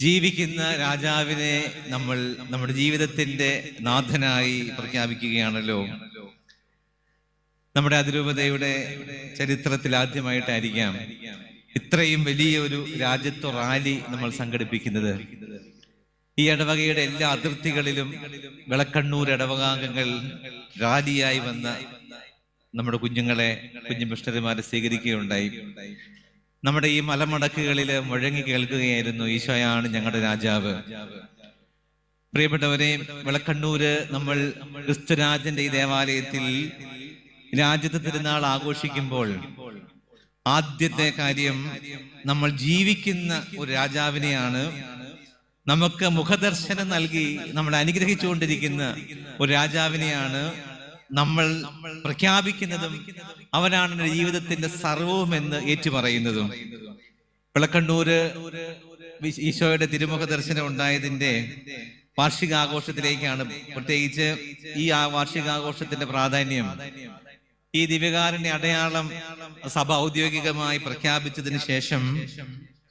ജീവിക്കുന്ന രാജാവിനെ നമ്മൾ നമ്മുടെ ജീവിതത്തിന്റെ നാഥനായി പ്രഖ്യാപിക്കുകയാണല്ലോ. നമ്മുടെ അതിരൂപതയുടെ ചരിത്രത്തിൽ ആദ്യമായിട്ടായിരിക്കാം ഇത്രയും വലിയ ഒരു രാജ്യത്വ റാലി നമ്മൾ സംഘടിപ്പിക്കുന്നത്. ഈ ഇടവകയുടെ എല്ലാ അതിർത്തികളിലും വിളക്കണ്ണൂർ ഇടവകാംഗങ്ങൾ റാലിയായി വന്ന നമ്മുടെ കുഞ്ഞുങ്ങളെ കുഞ്ഞു മിഷണറിമാരെ സ്വീകരിക്കുകയുണ്ടായി. നമ്മുടെ ഈ മലമടക്കുകളിൽ മുഴങ്ങി കേൾക്കുകയായിരുന്നു ഈശോയാണ് ഞങ്ങളുടെ രാജാവ്. പ്രിയപ്പെട്ടവരെ വിളക്കണ്ണൂര് നമ്മൾ ക്രിസ്തുരാജന്റെ ഈ ദേവാലയത്തിൽ രാജ്യത്തെ തിരുനാൾ ആഘോഷിക്കുമ്പോൾ ആദ്യത്തെ കാര്യം നമ്മൾ ജീവിക്കുന്ന ഒരു രാജാവിനെയാണ് നമുക്ക് മുഖദർശനം നൽകി നമ്മൾ അനുഗ്രഹിച്ചുകൊണ്ടിരിക്കുന്ന ഒരു രാജാവിനെയാണ് നമ്മൾ പ്രഖ്യാപിക്കുന്നതും അവനാണ് ജീവിതത്തിന്റെ സർവവുമെന്ന് ഏറ്റുപറയുന്നതും. വിളക്കണ്ണൂര് ഈശോയുടെ തിരുമുഖ ദർശനം ഉണ്ടായതിന്റെ വാർഷികാഘോഷത്തിലേക്കാണ് പ്രത്യേകിച്ച് ഈ വാർഷികാഘോഷത്തിന്റെ പ്രാധാന്യം. ഈ ദിവ്യകാരന്റെ അടയാളം സഭ ഔദ്യോഗികമായി പ്രഖ്യാപിച്ചതിന് ശേഷം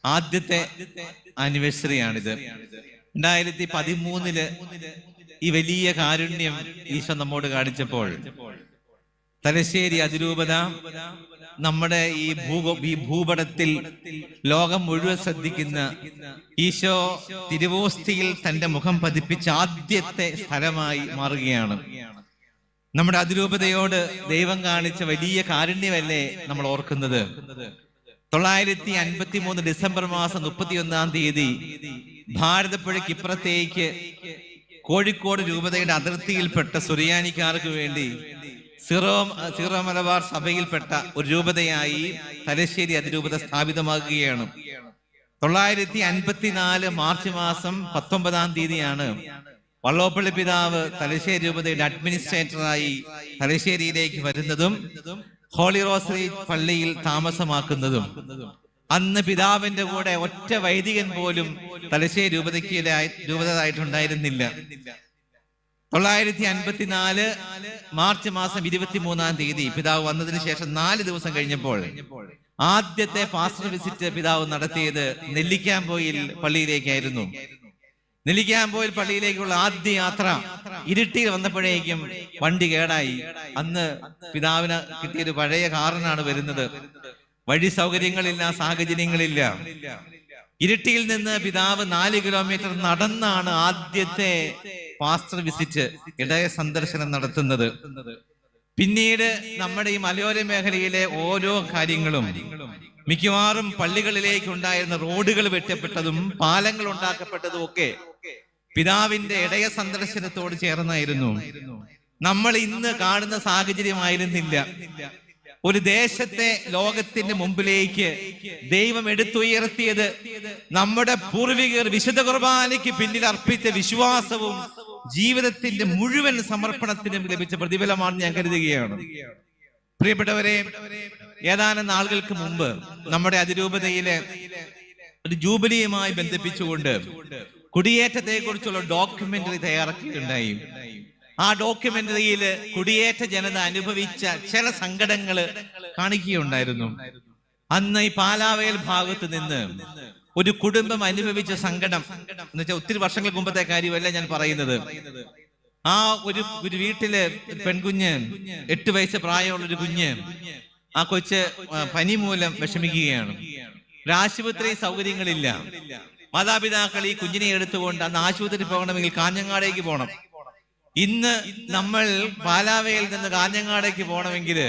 ആദ്യത്തെ ആനിവേഴ്സറി ആണിത് രണ്ടായിരത്തി പതിമൂന്നിൽ ഈ വലിയ കാരുണ്യം ഈശോ നമ്മോട് കാണിച്ചപ്പോൾ. തലശ്ശേരി അതിരൂപത നമ്മുടെ ഈ ഭൂ ഈ ഭൂപടത്തിൽ ലോകം മുഴുവൻ ശ്രദ്ധിക്കുന്ന ഈശോ തിരുവോസ്തിയിൽ തന്റെ മുഖം പതിപ്പിച്ച ആദ്യത്തെ സ്ഥലമായി മാറുകയാണ്. നമ്മുടെ അതിരൂപതയോട് ദൈവം കാണിച്ച വലിയ കാരുണ്യമല്ലേ നമ്മൾ ഓർക്കുന്നത്. തൊള്ളായിരത്തി അൻപത്തി മൂന്ന് ഡിസംബർ മാസം മുപ്പത്തി ഒന്നാം തീയതി ഭാരതപ്പുഴയ്ക്ക് ഇപ്പുറത്തേക്ക് കോഴിക്കോട് രൂപതയുടെ അതിർത്തിയിൽപ്പെട്ട സുറിയാനിക്കാർക്ക് വേണ്ടി സിറോ സിറോ മലബാർ സഭയിൽപ്പെട്ട ഒരു രൂപതയായി തലശ്ശേരി അതിരൂപത സ്ഥാപിതമാകുകയാണ് തൊള്ളായിരത്തി അൻപത്തിനാല് മാർച്ച് മാസം പത്തൊമ്പതാം തീയതിയാണ് വള്ളോപ്പള്ളി പിതാവ് തലശ്ശേരി രൂപതയുടെ അഡ്മിനിസ്ട്രേറ്ററായി തലശ്ശേരിയിലേക്ക് വരുന്നതും ഹോളി റോസറി പള്ളിയിൽ താമസമാക്കുന്നതും. അന്ന് പിതാവിന്റെ കൂടെ ഒറ്റ വൈദികൻ പോലും തലശ്ശേരി രൂപതയ്ക്ക് രൂപതായിട്ടുണ്ടായിരുന്നില്ല തൊള്ളായിരത്തി അൻപത്തിനാല് മാർച്ച് മാസം ഇരുപത്തി മൂന്നാം തീയതി പിതാവ് വന്നതിന് ശേഷം നാല് ദിവസം കഴിഞ്ഞപ്പോൾ ആദ്യത്തെ പാസ്റ്റർ വിസിറ്റ് പിതാവ് നടത്തിയത് നെല്ലിക്കാമ്പോയിൽ പള്ളിയിലേക്കായിരുന്നു. നെല്ലിക്കാമ്പോയിൽ പള്ളിയിലേക്കുള്ള ആദ്യ യാത്ര ഇരുട്ടിൽ വന്നപ്പോഴേക്കും വണ്ടി കേടായി. അന്ന് പിതാവിന് കിട്ടിയൊരു പഴയ കാറിനാണ് വരുന്നത്. വഴി സൗകര്യങ്ങളില്ല സാഹചര്യങ്ങളില്ല. ഇരിട്ടിയിൽ നിന്ന് പിതാവ് നാല് കിലോമീറ്റർ നടന്നാണ് ആദ്യത്തെ പാസ്റ്റർ വിസിറ്റ് ഇടയ സന്ദർശനം നടത്തുന്നത്. പിന്നീട് നമ്മുടെ ഈ മലയോര മേഖലയിലെ ഓരോ കാര്യങ്ങളും മിക്കവാറും പള്ളികളിലേക്ക് ഉണ്ടായിരുന്ന റോഡുകൾ വെട്ടപ്പെട്ടതും പാലങ്ങൾ ഉണ്ടാക്കപ്പെട്ടതും ഒക്കെ പിതാവിന്റെ ഇടയ സന്ദർശനത്തോട് ചേർന്നായിരുന്നു. നമ്മൾ ഇന്ന് കാണുന്ന സാഹചര്യമായിരുന്നില്ല ഒരു ദേശത്തെ ലോകത്തിന്റെ മുമ്പിലേക്ക് ദൈവം എടുത്തുയർത്തിയത് നമ്മുടെ പൂർവികർ വിശുദ്ധ കുർബാനയ്ക്ക് പിന്നിൽ അർപ്പിച്ച വിശ്വാസവും ജീവിതത്തിന്റെ മുഴുവൻ സമർപ്പണത്തിനും ലഭിച്ച പ്രതിഫലമാണ് ഞാൻ കരുതുകയാണ്. പ്രിയപ്പെട്ടവരെ ഏതാനും നാളുകൾക്ക് മുമ്പ് നമ്മുടെ അതിരൂപതയിലെ ഒരു ജൂബിലിയുമായി ബന്ധിപ്പിച്ചുകൊണ്ട് കുടിയേറ്റത്തെ കുറിച്ചുള്ള ഡോക്യുമെന്ററി തയ്യാറാക്കിയിട്ടുണ്ടായി. ആ ഡോക്യുമെന്ററിയിൽ കുടിയേറ്റ ജനത അനുഭവിച്ച ചില സങ്കടങ്ങൾ കാണിക്കുകയുണ്ടായിരുന്നു. അന്ന് ഈ പാലാവയൽ ഭാഗത്ത് നിന്ന് ഒരു കുടുംബം അനുഭവിച്ച സങ്കടം എന്ന് വെച്ചാൽ ഒത്തിരി വർഷങ്ങൾക്ക് മുമ്പത്തെ കാര്യമല്ല ഞാൻ പറയുന്നത്. ആ ഒരു ഒരു വീട്ടിലെ പെൺകുഞ്ഞ് എട്ട് വയസ്സ് പ്രായമുള്ള ഒരു കുഞ്ഞ് ആ കൊച്ച് പനി മൂലം വിഷമിക്കുകയാണ്. ഒരു ആശുപത്രി സൗകര്യങ്ങളില്ല. മാതാപിതാക്കൾ ഈ കുഞ്ഞിനെ എടുത്തുകൊണ്ട് അന്ന് ആശുപത്രി പോകണമെങ്കിൽ കാഞ്ഞങ്ങാടേക്ക് പോകണം ഇന്ന് നമ്മൾ പാലാവയിൽ നിന്ന് കാഞ്ഞങ്ങാടേക്ക് പോകണമെങ്കിൽ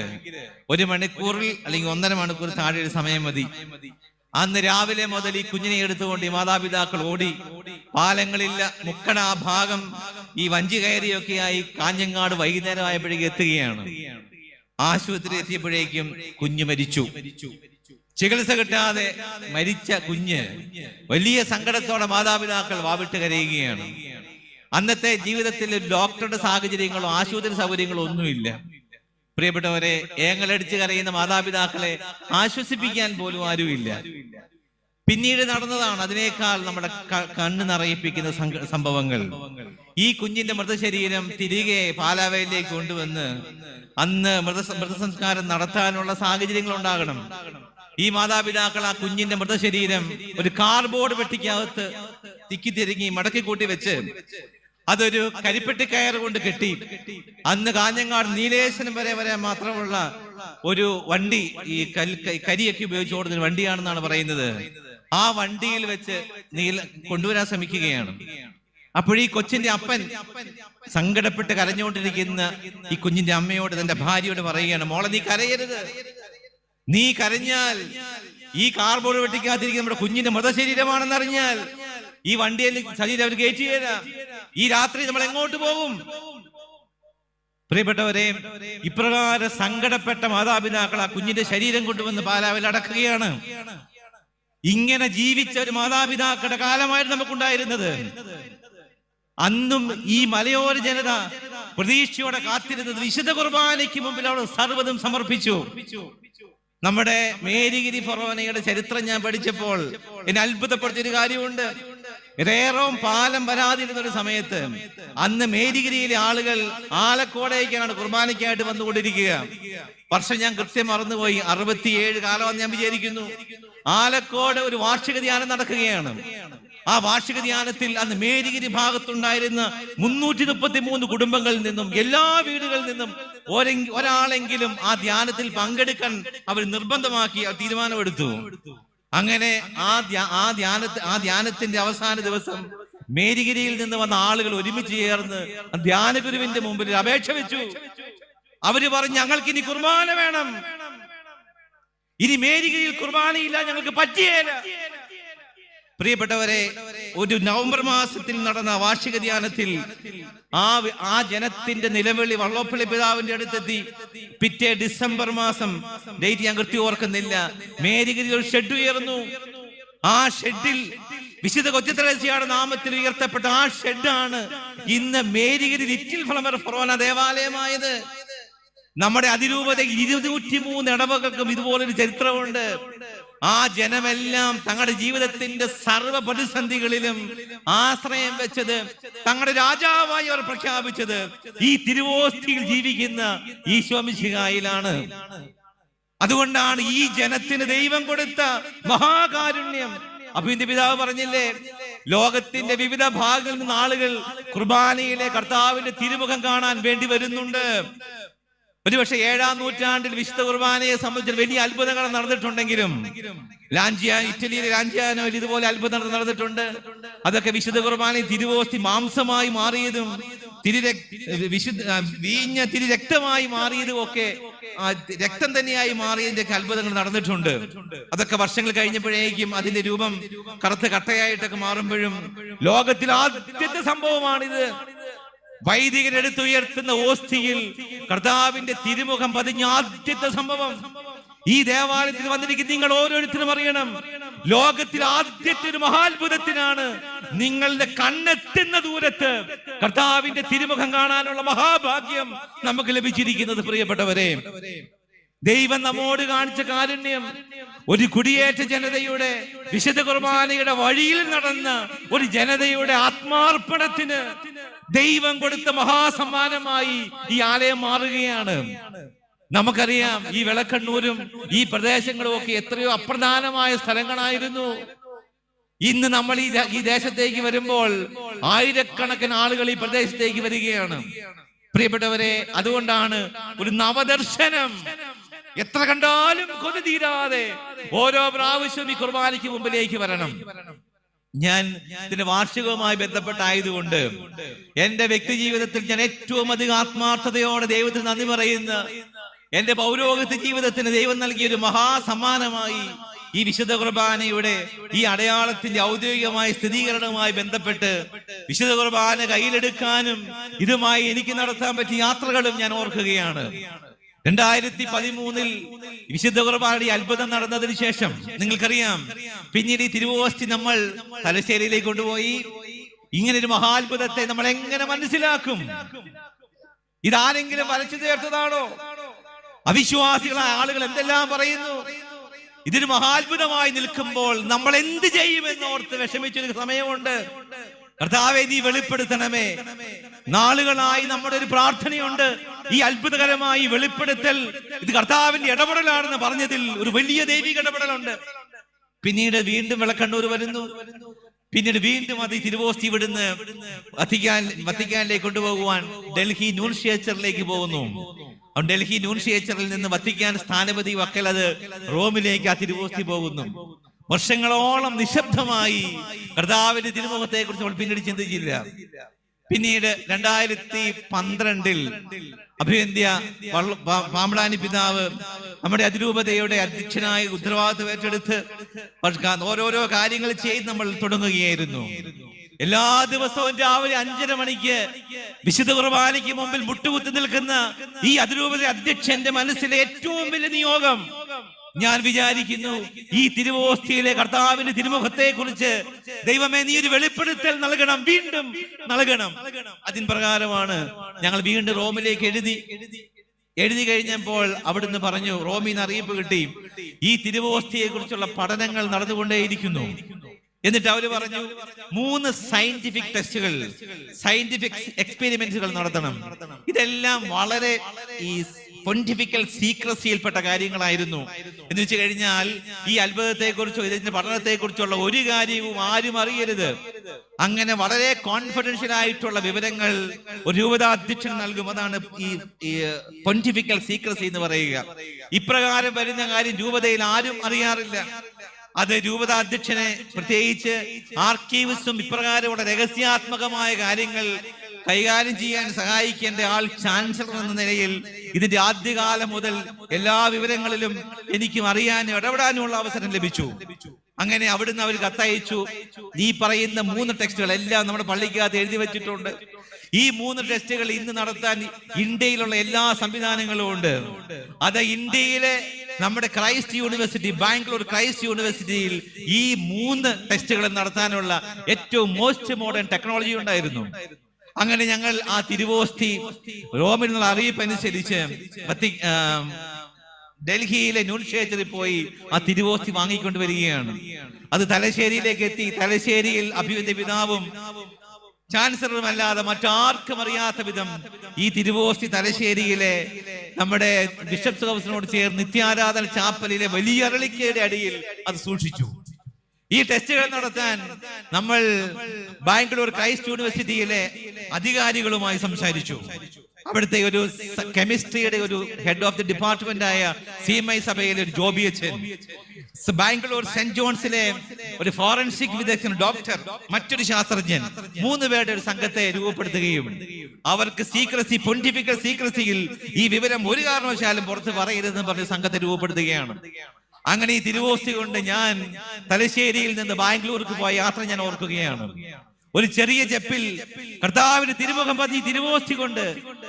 ഒരു മണിക്കൂറിൽ അല്ലെങ്കിൽ ഒന്നര മണിക്കൂർ താഴെ ഒരു സമയം മതി. അന്ന് രാവിലെ മുതൽ ഈ കുഞ്ഞിനെ എടുത്തുകൊണ്ട് ഈ മാതാപിതാക്കൾ ഓടി. പാലങ്ങളില്ല മുക്കണ ആ ഭാഗം ഈ വഞ്ചി കയറിയൊക്കെയായി കാഞ്ഞങ്ങാട് വൈകുന്നേരം ആയപ്പോഴേക്കും എത്തുകയാണ്. ആശുപത്രി എത്തിയപ്പോഴേക്കും കുഞ്ഞ് മരിച്ചു. ചികിത്സ കിട്ടാതെ മരിച്ച കുഞ്ഞ് വലിയ സങ്കടത്തോടെ മാതാപിതാക്കൾ വാവിട്ട് കരയുകയാണ്. അന്നത്തെ ജീവിതത്തിൽ ഡോക്ടറുടെ സാഹചര്യങ്ങളോ ആശുപത്രി സൗകര്യങ്ങളോ ഒന്നുമില്ല. പ്രിയപ്പെട്ടവരെ ഏങ്ങലടിച്ച് കരയുന്ന മാതാപിതാക്കളെ ആശ്വസിപ്പിക്കാൻ പോലും ആരുമില്ല. പിന്നീട് നടന്നതാണ് അതിനേക്കാൾ നമ്മുടെ കണ്ണ് നിറയിപ്പിക്കുന്ന സംഭവങ്ങൾ. ഈ കുഞ്ഞിന്റെ മൃതശരീരം തിരികെ പാലാവയിലേക്ക് കൊണ്ടുവന്ന് അന്ന് മൃത മൃതസംസ്കാരം നടത്താനുള്ള സാഹചര്യങ്ങൾ ഉണ്ടാകണം. ഈ മാതാപിതാക്കൾ ആ കുഞ്ഞിന്റെ മൃതശരീരം ഒരു കാർബോർഡ് പെട്ടിക്കകത്ത് തിക്കി തിരുങ്ങി മടക്കി കൂട്ടി വെച്ച് അതൊരു കരിപ്പെട്ടി കയർ കൊണ്ട് കെട്ടി. അന്ന് കാഞ്ഞങ്ങാട് നീലേശനം വരെ വരെ മാത്രമുള്ള ഒരു വണ്ടി ഈ കൽ കരിയൊക്കെ ഉപയോഗിച്ച് ഓടുന്ന വണ്ടിയാണെന്നാണ് പറയുന്നത്. ആ വണ്ടിയിൽ വെച്ച് നീല കൊണ്ടുവരാൻ ശ്രമിക്കുകയാണ്. അപ്പോഴീ കൊച്ചിന്റെ അപ്പൻ സങ്കടപ്പെട്ട് കരഞ്ഞുകൊണ്ടിരിക്കുന്ന ഈ കുഞ്ഞിന്റെ അമ്മയോട് തന്റെ ഭാര്യയോട് പറയുകയാണ് മോളെ നീ കരയരുത്. നീ കരഞ്ഞാൽ ഈ കാർബോർഡ് വെട്ടിക്കാതിരിക്കുന്ന നമ്മുടെ കുഞ്ഞിന്റെ മൃതശരീരമാണെന്ന് അറിഞ്ഞാൽ ഈ വണ്ടിയിൽ ശരീരം അവർ കയറ്റിയേരാ ഈ രാത്രി നമ്മൾ എങ്ങോട്ട് പോകും? പ്രിയപ്പെട്ടവരെ ഇപ്രകാരം സങ്കടപ്പെട്ട മാതാപിതാക്കൾ ആ കുഞ്ഞിന്റെ ശരീരം കൊണ്ടുവന്ന് പാലാവിൽ അടക്കുകയാണ്. ഇങ്ങനെ ജീവിച്ച ഒരു മാതാപിതാക്കളുടെ കാലമായിരുന്നു നമുക്കുണ്ടായിരുന്നത്. അന്നും ഈ മലയോര ജനത പ്രതീക്ഷയോടെ കാത്തിരുന്നത് വിശുദ്ധ കുർബാനയ്ക്ക് മുമ്പിൽ അവർ സർവതും സമർപ്പിച്ചു. നമ്മുടെ മേരിഗിരി ഫൊറോനയുടെ ചരിത്രം ഞാൻ പഠിച്ചപ്പോൾ എന്നെ അത്ഭുതപ്പെടുത്തിയൊരു കാര്യമുണ്ട്. രേറോം പാലം വരാതിരുന്ന ഒരു സമയത്ത് അന്ന് മേരിഗിരിയിലെ ആളുകൾ ആലക്കോടേക്കാണ് കുർബാനയ്ക്കായിട്ട് വന്നുകൊണ്ടിരിക്കുക. വർഷം ഞാൻ കൃത്യം മറന്നുപോയി. അറുപത്തിയേഴ് കാലമെന്ന് ഞാൻ വിചാരിക്കുന്നു. ആലക്കോട് ഒരു വാർഷിക ധ്യാനം നടക്കുകയാണ്. ആ വാർഷിക ധ്യാനത്തിൽ അന്ന് മേരിഗിരി ഭാഗത്തുണ്ടായിരുന്ന മുന്നൂറ്റി മുപ്പത്തി മൂന്ന് കുടുംബങ്ങളിൽ നിന്നും എല്ലാ വീടുകളിൽ നിന്നും ഒരാളെങ്കിലും ആ ധ്യാനത്തിൽ പങ്കെടുക്കാൻ അവർ നിർബന്ധമാക്കി തീരുമാനമെടുത്തു. അങ്ങനെ ആ ആ ധ്യാനത്തെ ആ ധ്യാനത്തിന്റെ അവസാന ദിവസം മേരിഗിരിയിൽ നിന്ന് വന്ന ആളുകൾ ഒരുമിച്ച് ചേർന്ന് ധ്യാനഗുരുവിന്റെ മുമ്പിൽ അപേക്ഷ വെച്ചു. അവർ പറഞ്ഞു ഞങ്ങൾക്ക് ഇനി കുർബാന വേണം. ഇനി മേരിഗിരിയിൽ കുർബാനയില്ല ഞങ്ങൾക്ക് പറ്റിയേല. പ്രിയപ്പെട്ടവരെ ഒരു നവംബർ മാസത്തിൽ നടന്ന വാർഷിക ധ്യാനത്തിൽ ആ ആ ജനത്തിന്റെ നിലവിളി വള്ളോപ്പള്ളി പിതാവിന്റെ അടുത്തെത്തി. പിറ്റേ ഡിസംബർ മാസം ഡേറ്റ് ഞാൻ കൃത്യം ഓർക്കുന്നില്ല. മേരിഗിരി ഒരു ഷെഡ് ഉയർന്നു. ആ ഷെഡിൽ വിശുദ്ധ കൊച്ചിത്രയുടെ നാമത്തിൽ ഉയർത്തപ്പെട്ട ആ ഷെഡാണ് ഇന്ന് മേരിഗിരി ലിറ്റിൽ ഫ്ലവർ ഫൊറോന ദേവാലയമായത്. നമ്മുടെ അതിരൂപത ഇരുന്നൂറ്റി മൂന്ന് ഇടവകൾക്കും ഇതുപോലൊരു ചരിത്രമുണ്ട്. ആ ജനമെല്ലാം തങ്ങളുടെ ജീവിതത്തിന്റെ സർവ പ്രതിസന്ധികളിലും ആശ്രയം വെച്ചത് തങ്ങളുടെ രാജാവായി അവർ പ്രഖ്യാപിച്ചത് ഈ തിരുവോസ്തിയിൽ ജീവിക്കുന്ന ഈശോമിശിഹായിലാണ് അതുകൊണ്ടാണ് ഈ ജനത്തിന് ദൈവം കൊടുത്ത മഹാകാരുണ്യം. അപ്പൊ പിതാവ് പറഞ്ഞില്ലേ ലോകത്തിന്റെ വിവിധ ഭാഗങ്ങളിൽ നിന്ന് ആളുകൾ കുർബാനയിലെ കർത്താവിന്റെ തിരുമുഖം കാണാൻ വേണ്ടി വരുന്നുണ്ട്. ഒരുപക്ഷെ ഏഴാം നൂറ്റാണ്ടിൽ വിശുദ്ധ കുർബാനയെ സംബന്ധിച്ച് വലിയ അത്ഭുതങ്ങൾ നടന്നിട്ടുണ്ടെങ്കിലും ലാഞ്ചിയ ഇറ്റലിയിലെ ലാഞ്ചിയാനോയിൽ ഇതുപോലെ അത്ഭുതങ്ങൾ നടന്നിട്ടുണ്ട്. അതൊക്കെ വിശുദ്ധ കുർബാന തിരുവോസ്തി മാംസമായി മാറിയതും തിരി വിശുദ്ധ വീഞ്ഞ തിരി രക്തമായി മാറിയതും ഒക്കെ രക്തം തന്നെയായി മാറിയതിന്റെ ഒക്കെ അത്ഭുതങ്ങൾ നടന്നിട്ടുണ്ട്. അതൊക്കെ വർഷങ്ങൾ കഴിഞ്ഞപ്പോഴേക്കും അതിന്റെ രൂപം കറുത്ത കട്ടയായിട്ടൊക്കെ മാറുമ്പോഴും ലോകത്തിൽ ആദ്യത്തെ സംഭവമാണിത്. വൈദികൻ എടുത്തുയർത്തുന്ന ഓസ്തിയിൽ കർത്താവിന്റെ തിരുമുഖം പതിഞ്ഞ ആദ്യത്തെ സംഭവം. ഈ ദേവാലയത്തിൽ വന്നിരിക്കുന്ന നിങ്ങൾ ഓരോരുത്തരും അറിയണം. ലോകത്തിൽ ആദ്യത്തെ ഒരു മഹാത്ഭുതത്തിനാണ് നിങ്ങളുടെ കണ്ണെത്തുന്ന ദൂരത്ത് കർത്താവിന്റെ തിരുമുഖം കാണാനുള്ള മഹാഭാഗ്യം നമുക്ക് ലഭിച്ചിരിക്കുന്നത് പ്രിയപ്പെട്ടവരെ. ദൈവം നമ്മോട് കാണിച്ച കാരുണ്യം ഒരു കുടിയേറ്റ ജനതയുടെ വിശുദ്ധ കുർബാനയുടെ വഴിയിൽ നടന്ന ഒരു ജനതയുടെ ആത്മാർപ്പണത്തിന് ദൈവം കൊടുത്ത മഹാസമ്മാനമായി ഈ ആലയം മാറുകയാണ്. നമുക്കറിയാം ഈ വിളക്കണ്ണൂരും ഈ പ്രദേശങ്ങളും ഒക്കെ എത്രയോ അപ്രധാനമായ സ്ഥലങ്ങളായിരുന്നു. ഇന്ന് നമ്മൾ ഈ ഈ ദേശത്തേക്ക് വരുമ്പോൾ ആയിരക്കണക്കിന് ആളുകൾ ഈ പ്രദേശത്തേക്ക് വരികയാണ്. പ്രിയപ്പെട്ടവരെ അതുകൊണ്ടാണ് ഒരു നവദർശനം. എത്ര കണ്ടാലും കൊതി തീരാതെ ഓരോ പ്രാവശ്യം ഈ കുർബാനയ്ക്ക് മുമ്പിലേക്ക് വരണം. ഞാൻ ഇതിന്റെ വാർഷികവുമായി ബന്ധപ്പെട്ടായതുകൊണ്ട് എന്റെ വ്യക്തി ജീവിതത്തിൽ ഞാൻ ഏറ്റവും അധികം ആത്മാർത്ഥതയോടെ ദൈവത്തിന് നന്ദി പറയുന്ന എന്റെ പൗരോഹിത്യ ജീവിതത്തിന് ദൈവം നൽകിയ ഒരു മഹാസമ്മാനമായി ഈ വിശുദ്ധ കുർബാനയുടെ ഈ അടയാളത്തിന്റെ ഔദ്യോഗികമായ സ്ഥിരീകരണവുമായി ബന്ധപ്പെട്ട് വിശുദ്ധ കുർബാന കയ്യിലെടുക്കാനും ഇതുമായി എനിക്ക് നടത്താൻ പറ്റിയ യാത്രകളും ഞാൻ ഓർക്കുകയാണ്. രണ്ടായിരത്തി പതിമൂന്നിൽ വിശുദ്ധ കുർബാനയുടെ അത്ഭുതം നടന്നതിന് ശേഷം നിങ്ങൾക്കറിയാം. പിന്നീട് ഈ തിരുവോസ്തി നമ്മൾ തലശ്ശേരിയിലേക്ക് കൊണ്ടുപോയി. ഇങ്ങനെ ഒരു മഹാത്ഭുതത്തെ നമ്മൾ എങ്ങനെ മനസ്സിലാക്കും? ഇതാരെങ്കിലും വരച്ചു ചേർത്തതാണോ? അവിശ്വാസികളായ ആളുകൾ എന്തെല്ലാം പറയുന്നു? ഇതൊരു മഹാത്ഭുതമായി നിൽക്കുമ്പോൾ നമ്മൾ എന്ത് ചെയ്യുമെന്ന് ഓർത്ത് വിഷമിച്ചൊരു സമയമുണ്ട്. കർത്താവെ നീ വെളിപ്പെടുത്തണമേ. നാളുകളായി നമ്മുടെ ഒരു പ്രാർത്ഥനയുണ്ട്. ഈ അത്ഭുതകരമായി വെളിപ്പെടുത്തൽ ഇത് കർത്താവിന്റെ ഇടപെടലാണെന്ന് പറഞ്ഞതിൽ ഒരു വലിയ ദൈവിക ഇടപെടലുണ്ട്. പിന്നീട് വീണ്ടും വിളക്കണ്ണൂർ വരുന്നു. പിന്നീട് വീണ്ടും അത് തിരുവോസ്തി വിടുന്ന് വത്തിക്കാൻ വത്തിക്കാനിലേക്ക് കൊണ്ടുപോകുവാൻ ഡൽഹി ന്യൂൺഷിയേച്ചറിലേക്ക് പോകുന്നു. ഡൽഹി ന്യൂൺഷിയേച്ചറിൽ നിന്ന് വത്തിക്കാൻ സ്ഥാനപതി വക്കൽ അത് റോമിലേക്ക് ആ തിരുവോസ്തി പോകുന്നു. വർഷങ്ങളോളം നിശബ്ദമായി കർത്താവിന്റെ തിരുമുഖത്തെ കുറിച്ച് നമ്മൾ പിന്നീട് ചിന്തിച്ചില്ല. പിന്നീട് രണ്ടായിരത്തി പന്ത്രണ്ടിൽ അഭിനന്ദ്യ പാമ്പളാനി പിതാവ് നമ്മുടെ അതിരൂപതയുടെ അധ്യക്ഷനായി ഉത്തരവാദിത്വം ഏറ്റെടുത്ത് ഓരോരോ കാര്യങ്ങൾ ചെയ്ത് നമ്മൾ തുടങ്ങുകയായിരുന്നു. എല്ലാ ദിവസവും രാവിലെ അഞ്ചര മണിക്ക് വിശുദ്ധ കുർബാനയ്ക്ക് മുമ്പിൽ മുട്ടുകുത്തി നിൽക്കുന്ന ഈ അതിരൂപത അധ്യക്ഷന്റെ മനസ്സിലെ ഏറ്റവും വലിയ നിയോഗം ഞാൻ വിചാരിക്കുന്നു ഈ തിരുവോസ്തിയിലെ കർത്താവിന്റെ തിരുമുഖത്തെ കുറിച്ച് ദൈവമേ നീ ഒരു വെളിപ്പെടുത്തൽ നൽകണം വീണ്ടും നൽകണം. അതിൻ പ്രകാരമാണ് ഞങ്ങൾ വീണ്ടും റോമിലേക്ക് എഴുതി. എഴുതി കഴിഞ്ഞപ്പോൾ അവിടുന്ന് പറഞ്ഞു റോമിൽ നിന്ന് അറിയിപ്പ് കിട്ടി. ഈ തിരുവോസ്തിയെ കുറിച്ചുള്ള പഠനങ്ങൾ നടന്നുകൊണ്ടേയിരിക്കുന്നു. എന്നിട്ട് അവർ പറഞ്ഞു മൂന്ന് സയന്റിഫിക് ടെസ്റ്റുകൾ സയന്റിഫിക് എക്സ്പെരിമെന്റുകൾ നടത്തണം. ഇതെല്ലാം വളരെ ഈ പൊന്റിഫിക്കൽ സീക്രസിയിൽപ്പെട്ട കാര്യങ്ങളായിരുന്നു. എന്ന് വെച്ച് കഴിഞ്ഞാൽ ഈ അത്ഭുതത്തെ കുറിച്ചോ ഇതിന്റെ പഠനത്തെ കുറിച്ചുള്ള ഒരു കാര്യവും ആരും അറിയരുത്. അങ്ങനെ വളരെ കോൺഫിഡൻഷ്യൽ ആയിട്ടുള്ള വിവരങ്ങൾ ഒരു രൂപതാധ്യക്ഷൻ നൽകും. അതാണ് ഈ പൊന്റിഫിക്കൽ സീക്രസി എന്ന് പറയുക. ഇപ്രകാരം വരുന്ന കാര്യം രൂപതയിൽ ആരും അറിയാറില്ല. അത് രൂപതാധ്യക്ഷനെ പ്രത്യേകിച്ച് ആർക്കീവിസ്റ്റും ഇപ്രകാരമുള്ള രഹസ്യാത്മകമായ കാര്യങ്ങൾ കൈകാര്യം ചെയ്യാൻ സഹായിക്കേണ്ട ആൾ ചാൻസലർ എന്ന നിലയിൽ ഇതിന്റെ ആദ്യകാലം മുതൽ എല്ലാ വിവരങ്ങളിലും എനിക്കും അറിയാനും ഇടപെടാനുമുള്ള അവസരം ലഭിച്ചു. അങ്ങനെ അവിടുന്ന് അവർ കത്തയച്ചു. നീ പറയുന്ന മൂന്ന് ടെക്സ്റ്റുകൾ എല്ലാം നമ്മുടെ പള്ളിക്കകത്ത് എഴുതി വെച്ചിട്ടുണ്ട്. ഈ മൂന്ന് ടെസ്റ്റുകൾ ഇന്ന് നടത്താൻ ഇന്ത്യയിലുള്ള എല്ലാ സംവിധാനങ്ങളും ഉണ്ട്. അത് ഇന്ത്യയിലെ നമ്മുടെ ക്രൈസ്റ്റ് യൂണിവേഴ്സിറ്റി ബാംഗ്ലൂർ ക്രൈസ്റ്റ് യൂണിവേഴ്സിറ്റിയിൽ ഈ മൂന്ന് ടെസ്റ്റുകൾ നടത്താനുള്ള ഏറ്റവും മോസ്റ്റ് മോഡേൺ ടെക്നോളജി ഉണ്ടായിരുന്നു. അങ്ങനെ ഞങ്ങൾ ആ തിരുവോസ്തി റോമിൽ നിന്നുള്ള അറിയിപ്പ് അനുസരിച്ച് ഡൽഹിയിലെ ന്യൂൺഷേച്ചറിൽ പോയി ആ തിരുവോസ്തി വാങ്ങിക്കൊണ്ട് വരികയാണ്. അത് തലശ്ശേരിയിലേക്ക് എത്തി. തലശ്ശേരിയിൽ അഭിവന്യ പിതാവും ചാൻസലറും അല്ലാതെ മറ്റാർക്കും അറിയാത്ത വിധം ഈ തിരുവോസ്തി തലശ്ശേരിയിലെ നമ്മുടെ ബിഷപ്സ് ഹൗസിനോട് ചേർന്ന് നിത്യാരാധന ചാപ്പലിലെ വലിയ അരളിക്കയുടെ അടിയിൽ അത് സൂക്ഷിച്ചു. ഈ ടെസ്റ്റുകൾ നടത്താൻ നമ്മൾ ബാംഗ്ലൂർ ക്രൈസ്റ്റ് യൂണിവേഴ്സിറ്റിയിലെ അധികാരികളുമായി സംസാരിച്ചു. അവിടുത്തെ ഒരു കെമിസ്ട്രിയുടെ ഒരു ഹെഡ് ഓഫ് ദി ഡിപ്പാർട്ട്മെന്റ് ആയ സി എം ഐ സഭയിലെ ഒരു ജോബി അച്ഛൻ ബാംഗ്ലൂർ സെന്റ് ജോൺസിലെ ഒരു ഫോറൻസിക് വിദഗ്ധൻ ഡോക്ടർ മറ്റൊരു ശാസ്ത്രജ്ഞൻ മൂന്ന് പേരുടെ ഒരു സംഘത്തെ രൂപപ്പെടുത്തുകയും അവർക്ക് സീക്രസി പൊണ്ടിഫിക്കൽ സീക്രസിയിൽ ഈ വിവരം ഒരു കാരണവശാലും പുറത്ത് പറയരുതെന്ന് പറഞ്ഞ് സംഘത്തെ രൂപപ്പെടുത്തുകയാണ്. അങ്ങനെ ഈ തിരുവോസ്തി കൊണ്ട് ഞാൻ തലശ്ശേരിയിൽ നിന്ന് ബാംഗ്ലൂർക്ക് പോയ യാത്ര ഞാൻ ഓർക്കുകയാണ്. ഒരു ചെറിയ ചെപ്പിൽ കർത്താവിന് തിരുമുഖം പതി തിരുവോസ്തി കൊണ്ട്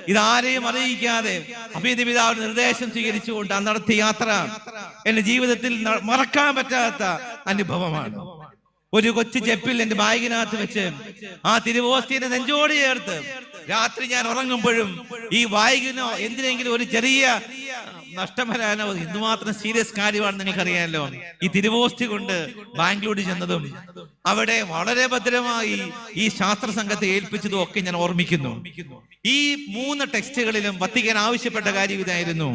ഇതാരെയും അറിയിക്കാതെ അഭിനന്ദ പിതാവിന്റെ നിർദ്ദേശം സ്വീകരിച്ചുകൊണ്ട് ആ നടത്തിയ യാത്ര എന്റെ ജീവിതത്തിൽ മറക്കാൻ പറ്റാത്ത അനുഭവമാണ്. ഒരു കൊച്ചു ചെപ്പിൽ എന്റെ ബാഗിനകത്ത് വെച്ച് ആ തിരുവോസ്തിനെ നെഞ്ചോട് ചേർത്ത് രാത്രി ഞാൻ ഉറങ്ങുമ്പോഴും ഈ വായിക്കിനോ എന്തിനെങ്കിലും ഒരു ചെറിയ നഷ്ടം വരാനോ എന്തുമാത്രം സീരിയസ് കാര്യമാണെന്ന് നിങ്ങൾക്കറിയാമല്ലോ ഈ തിരുവോസ്തി കൊണ്ട് ബാംഗ്ലൂരിൽ ചെന്നതും അവിടെ വളരെ ഭദ്രമായി ഈ ശാസ്ത്ര സംഘത്തെ ഏൽപ്പിച്ചതും ഒക്കെ ഞാൻ ഓർമ്മിക്കുന്നു. ഈ മൂന്ന് ടെക്സ്റ്റുകളിലും വത്തിക്കാൻ ആവശ്യപ്പെട്ട കാര്യം ഇതായിരുന്നു.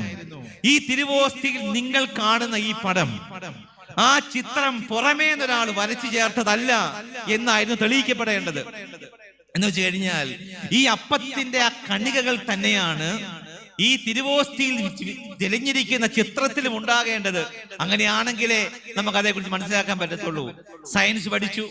ഈ തിരുവോസ്തിയിൽ നിങ്ങൾ കാണുന്ന ഈ പടം ആ ചിത്രം പുറമേ ഒരാൾ വരച്ചു ചേർത്തതല്ല എന്നായിരുന്നു തെളിയിക്കപ്പെടേണ്ടത്. എന്ന് വെച്ച് കഴിഞ്ഞാൽ ഈ അപ്പത്തിന്റെ ആ കണികകൾ തന്നെയാണ് ഈ തിരുവോസ്തിയിൽ തെളിഞ്ഞിരിക്കുന്ന ചിത്രത്തിലും ഉണ്ടാകേണ്ടത് അങ്ങനെയാണെങ്കിലേ നമുക്ക് അതേക്കുറിച്ച് മനസ്സിലാക്കാൻ പറ്റത്തുള്ളൂ. സയൻസ് പഠിച്ചു.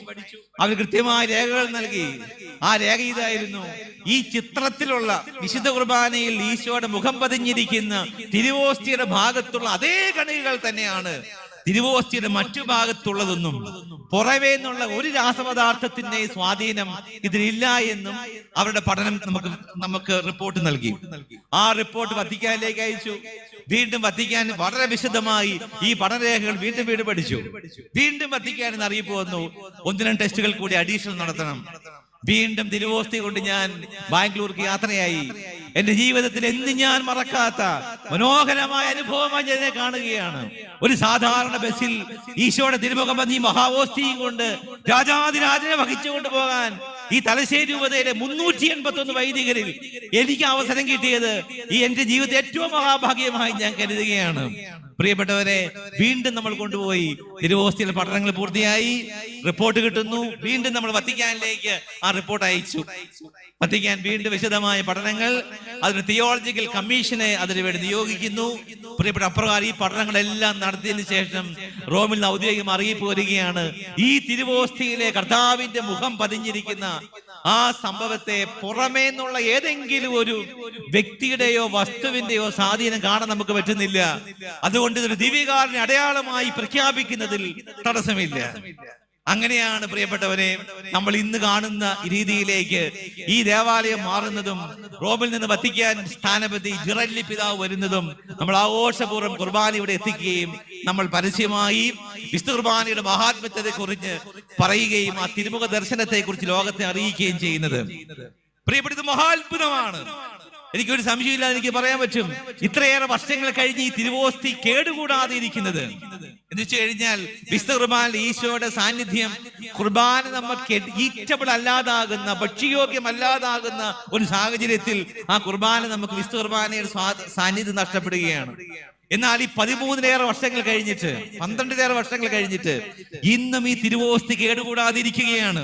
അവർ കൃത്യമായ രേഖകൾ നൽകി. ആ രേഖ ഇതായിരുന്നു. ഈ ചിത്രത്തിലുള്ള വിശുദ്ധ കുർബാനയിൽ ഈശോയുടെ മുഖം പതിഞ്ഞിരിക്കുന്ന തിരുവോസ്തിയുടെ ഭാഗത്തുള്ള അതേ കണികകൾ തന്നെയാണ്. തിരുവോസ്തിയുടെ മറ്റു ഭാഗത്തുള്ളതെന്നും പുറമേ എന്നുള്ള ഒരു രാസപദാർത്ഥത്തിന്റെ സ്വാധീനം ഇതിലില്ല എന്നും അവരുടെ പഠനം നമുക്ക് നമുക്ക് റിപ്പോർട്ട് നൽകി. ആ റിപ്പോർട്ട് വത്തിക്കാനിലേക്ക് അയച്ചു. വീണ്ടും വത്തിക്കാൻ വളരെ വിശദമായി ഈ പഠനരേഖകൾ വീണ്ടും വീണ്ടും പഠിച്ചു. വീണ്ടും വത്തിക്കാൻ അറിയിപ്പ് വന്നു. ഒന്നിനും ടെസ്റ്റുകൾ കൂടി അഡീഷണൽ നടത്തണം. വീണ്ടും തിരുവോസ്തി കൊണ്ട് ഞാൻ ബാംഗ്ലൂർക്ക് യാത്രയായി. എന്റെ ജീവിതത്തിൽ എന്ന് ഞാൻ മറക്കാത്ത മനോഹരമായ അനുഭവമായി ഞാൻ കാണുകയാണ്. ഒരു സാധാരണ ബസ്സിൽ ഈശോയുടെ തിരുമുഖം നീ മഹാവോസ്തിയും കൊണ്ട് രാജാതിരാജനെ വഹിച്ചുകൊണ്ട് പോകാൻ ഈ തലശ്ശേരി രൂപതയിലെ മുന്നൂറ്റി എൺപത്തി ഒന്ന് വൈദികരിൽ എനിക്ക് അവസരം കിട്ടിയത് ഈ എന്റെ ജീവിതത്തെ ഏറ്റവും മഹാഭാഗ്യമായി ഞാൻ കരുതുകയാണ്. പ്രിയപ്പെട്ടവരെ വീണ്ടും നമ്മൾ കൊണ്ടുപോയി തിരുവോസ്തിയിൽ പഠനങ്ങൾ പൂർത്തിയായി. റിപ്പോർട്ട് കിട്ടുന്നു. വീണ്ടും നമ്മൾ വത്തിക്കാനിലേക്ക് ആ റിപ്പോർട്ട് അയച്ചു. വത്തിക്കാൻ വീണ്ടും വിശദമായ പഠനങ്ങൾ. അതിന് തിയോളജിക്കൽ കമ്മീഷനെ അതിനു വേണ്ടി നിയോഗിക്കുന്നു. പ്രിയപ്പെട്ട അപ്രകാരം ഈ പഠനങ്ങളെല്ലാം നടത്തിയതിന് ശേഷം റോമിൽ നിന്ന് ഔദ്യോഗികം അറിയിപ്പ് വരികയാണ്. ഈ തിരുവോസ്തിയിലെ കർത്താവിന്റെ മുഖം പതിഞ്ഞിരിക്കുന്ന ആ സംഭവത്തെ പുറമേ നിന്നുള്ള ഏതെങ്കിലും ഒരു വ്യക്തിയുടെയോ വസ്തുവിന്റെയോ സ്വാധീനം കാണാൻ നമുക്ക് പറ്റുന്നില്ല. അതുകൊണ്ട് ഇതൊരു ദിവ്യകാരനെ അടയാളമായി പ്രഖ്യാപിക്കുന്നതിൽ തടസ്സമില്ല. അങ്ങനെയാണ് പ്രിയപ്പെട്ടവരെ നമ്മൾ ഇന്ന് കാണുന്ന രീതിയിലേക്ക് ഈ ദേവാലയം മാറുന്നതും റോമിൽ നിന്ന് വത്തിക്കാൻ സ്ഥാനപതി ജിറല്ലി പിതാവ് വരുന്നതും നമ്മൾ ആഘോഷപൂർവം കുർബാന ഇവിടെ എത്തിക്കുകയും നമ്മൾ പരസ്യമായി വിശുദ്ധ കുർബാനയുടെ മഹാത്മ്യത്തെ കുറിച്ച് പറയുകയും ആ തിരുമുഖ ദർശനത്തെ കുറിച്ച് ലോകത്തെ അറിയിക്കുകയും ചെയ്യുന്നത്. പ്രിയപ്പെട്ട ഇത് മഹാത്ഭുതമാണ്. എനിക്കൊരു സംശയമില്ലാതെ എനിക്ക് പറയാൻ പറ്റും. ഇത്രയേറെ വർഷങ്ങൾ കഴിഞ്ഞ് ഈ തിരുവോസ്തി കേടുകൂടാതെ ഇരിക്കുന്നത്. എന്ന് വെച്ച് കഴിഞ്ഞാൽ വിശുദ്ധ കുർബാന ഈശോയുടെ സാന്നിധ്യം കുർബാന നമുക്ക് ഈറ്റബിൾ അല്ലാതാകുന്ന ഭക്ഷ്യയോഗ്യമല്ലാതാകുന്ന ഒരു സാഹചര്യത്തിൽ ആ കുർബാന നമുക്ക് വിശുദ്ധ കുർബാനയുടെ സാന്നിധ്യം നഷ്ടപ്പെടുകയാണ്. എന്നാൽ ഈ പതിമൂന്നിലേറെ വർഷങ്ങൾ കഴിഞ്ഞിട്ട് പന്ത്രണ്ടിലേറെ വർഷങ്ങൾ കഴിഞ്ഞിട്ട് ഇന്നും ഈ തിരുവോസ്തി കേടുകൂടാതിരിക്കുകയാണ്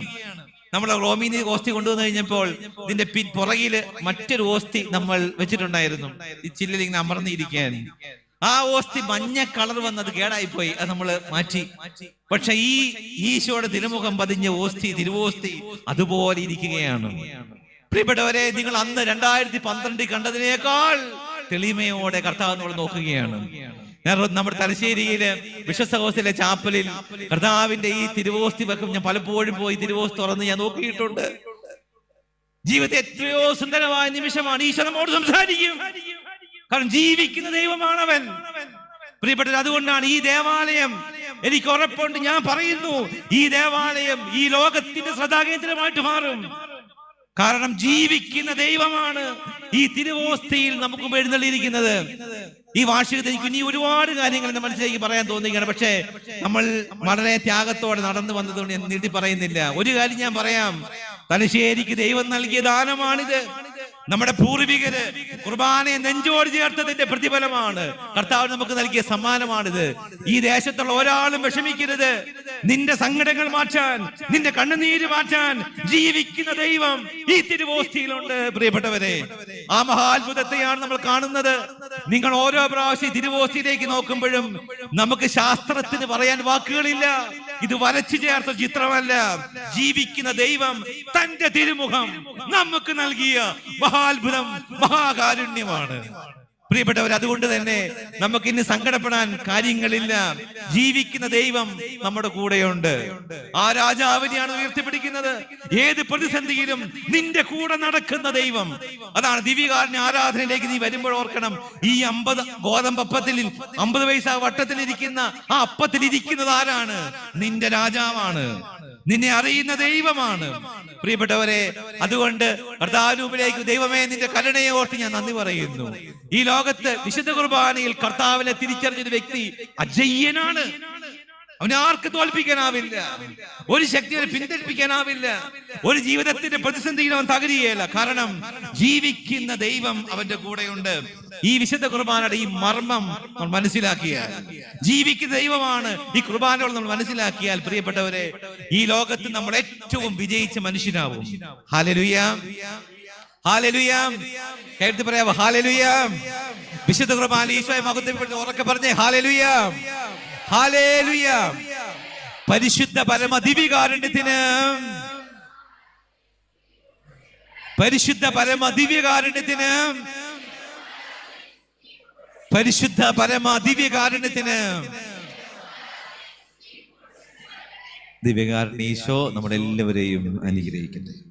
നമ്മൾ റോമിനി ഓസ്തി കൊണ്ടുവന്നു കഴിഞ്ഞപ്പോൾ ഇതിന്റെ പിൻ പുറകിൽ മറ്റൊരു ഓസ്തി നമ്മൾ വെച്ചിട്ടുണ്ടായിരുന്നു. ഈ ചില്ലിൽ ഇങ്ങനെ അമർന്നിരിക്കുകയാണ്. ആ ഓസ്തി മഞ്ഞ കളർ വന്നത് കേടായിപ്പോയി. അത് നമ്മൾ മാറ്റി. പക്ഷെ ഈ ഈശോയുടെ തിരുമുഖം പതിഞ്ഞ ഓസ്തി തിരുവോസ്തി അതുപോലെ ഇരിക്കുകയാണ്. പ്രിയപ്പെട്ടവരെ നിങ്ങൾ അന്ന് രണ്ടായിരത്തി പന്ത്രണ്ടിൽ കണ്ടതിനേക്കാൾ തെളിമയോടെ കർത്താവ് നമ്മൾ നോക്കുകയാണ്. നമ്മുടെ തലശ്ശേരിയിലെ വിശ്വസഹോസിലെ ചാപ്പലിൽ കർത്താവിന്റെ ഈ തിരുവോസ്തി വെക്കും ഞാൻ പലപ്പോഴും പോയി തിരുവോസ്തി തുറന്ന് ഞാൻ നോക്കിയിട്ടുണ്ട്. ജീവിതത്തെ എത്രയോ സുന്ദരമായ നിമിഷമാണ് ഈശ്വരനോട് സംസാരിക്കും. കാരണം ജീവിക്കുന്ന ദൈവമാണ് അവൻ പ്രിയപ്പെട്ടത് അതുകൊണ്ടാണ് ഈ ദേവാലയം എനിക്ക് ഉറപ്പുണ്ട്. ഞാൻ പറയുന്നു ഈ ദേവാലയം ഈ ലോകത്തിന്റെ ശ്രദ്ധാകേന്ദ്രമായിട്ട് മാറും. കാരണം ജീവിക്കുന്ന ദൈവമാണ് ഈ തിരുവോസ്തിയിൽ നമുക്ക് എഴുന്നള്ളിയിരിക്കുന്നത്. ഈ വാർഷികത്തിൽ ഇനി ഒരുപാട് കാര്യങ്ങൾ എന്റെ മനസ്സിലേക്ക് പറയാൻ തോന്നുകയാണ്. പക്ഷേ നമ്മൾ വളരെ ത്യാഗത്തോടെ നടന്നു വന്നതുകൊണ്ട് നീട്ടി പറയുന്നില്ല. ഒരു കാര്യം ഞാൻ പറയാം. തലശ്ശേരിക്ക് ദൈവം നൽകിയ ദാനമാണിത്. നമ്മുടെ പൂർവികര് കുർബാനയെ നെഞ്ചോട് ചേർത്തതിന്റെ പ്രതിഫലമാണ്. കർത്താവ് നമുക്ക് നൽകിയ സമ്മാനമാണിത്. ഈ ദേശത്തുള്ള ഒരാളും വിഷമിക്കരുത്. നിന്റെ സങ്കടങ്ങൾ മാറ്റാൻ നിന്റെ കണ്ണുനീര് മാറ്റാൻ ജീവിക്കുന്ന ദൈവം ഈ തിരുവോസ്തിയിലുണ്ട് പ്രിയപ്പെട്ടവരെ. ആ മഹാത്ഭുതത്തെയാണ് നമ്മൾ കാണുന്നത്. നിങ്ങൾ ഓരോ പ്രാവശ്യം തിരുവോസ്തിയിലേക്ക് നോക്കുമ്പോഴും നമുക്ക് ശാസ്ത്രത്തിന് പറയാൻ വാക്കുകളില്ല. ഇത് വരച്ചു ചേർത്ത ചിത്രമല്ല. ജീവിക്കുന്ന ദൈവം തന്റെ തിരുമുഖം നമുക്ക് നൽകിയ മഹാത്ഭുതം മഹാകാരുണ്യമാണ്. പ്രിയപ്പെട്ടവർ അതുകൊണ്ട് തന്നെ നമുക്ക് ഇനി സങ്കടപ്പെടാൻ കാര്യങ്ങളില്ല. ജീവിക്കുന്ന ദൈവം നമ്മുടെ കൂടെയുണ്ട്. ആ രാജാവിനെയാണ് ഉയർത്തിപ്പിടിക്കുന്നത്. ഏത് പ്രതിസന്ധിയിലും നിന്റെ കൂടെ നടക്കുന്ന ദൈവം. അതാണ് ദിവ്യകാരന് ആരാധനയിലേക്ക് നീ വരുമ്പോൾ ഓർക്കണം. ഈ അമ്പത് ഗോതമ്പപ്പത്തിൽ അമ്പത് പൈസ വട്ടത്തിലിരിക്കുന്ന ആ അപ്പത്തിൽ ഇരിക്കുന്നത് ആരാണ്? നിന്റെ രാജാവാണ്. നിന്നെ അറിയുന്ന ദൈവമാണ്. പ്രിയപ്പെട്ടവരെ അതുകൊണ്ട് കർത്താവിലേക്ക് ദൈവമേ നിന്റെ കരുണയെ ഓർത്ത് ഞാൻ നന്ദി പറയുന്നു. ഈ ലോകത്ത് വിശുദ്ധ കുർബാനയിൽ കർത്താവിനെ തിരിച്ചറിഞ്ഞൊരു വ്യക്തി അജയ്യനാണ്. അവനെ ആർക്ക് തോൽപ്പിക്കാനാവില്ല. ഒരു ശക്തി അവനെ പിന്തിരിപ്പിക്കാനാവില്ല ഒരു ജീവിതത്തിന്റെ പ്രതിസന്ധിയിൽ അവൻ തകരുകയല്ല. കാരണം ജീവിക്കുന്ന ദൈവം അവന്റെ കൂടെയുണ്ട്. ഈ വിശുദ്ധ കുർബാനയുടെ ഈ മർമ്മം നമ്മൾ മനസ്സിലാക്കിയാൽ ജീവിക്കുന്ന ദൈവമാണ് ഈ കുർബാനകൾ നമ്മൾ മനസ്സിലാക്കിയാൽ പ്രിയപ്പെട്ടവരെ ഈ ലോകത്ത് നമ്മൾ ഏറ്റവും വിജയിച്ച മനുഷ്യനാവും. ഹാലലുയാം ഹാലലുയാം കേട്ട് പറയാം ഹാലലുയാം വിശുദ്ധ കുർബാന ഈശോയെ മഹത്വപ്പെടുത്തി ഉറക്കെ പറഞ്ഞേ ഹാലലുയാം ഹാലേലുയാം. പരിശുദ്ധ പരമദിവികാരുണ്യത്തിന് പരിശുദ്ധ പരമദിവ്യകാരുണ്യത്തിന്. പരിശുദ്ധ പരമദിവ്യകാരുണ്യത്തിന്. ദിവ്യകാരണീശോ എല്ലാവരെയും അനുഗ്രഹിക്കട്ടെ.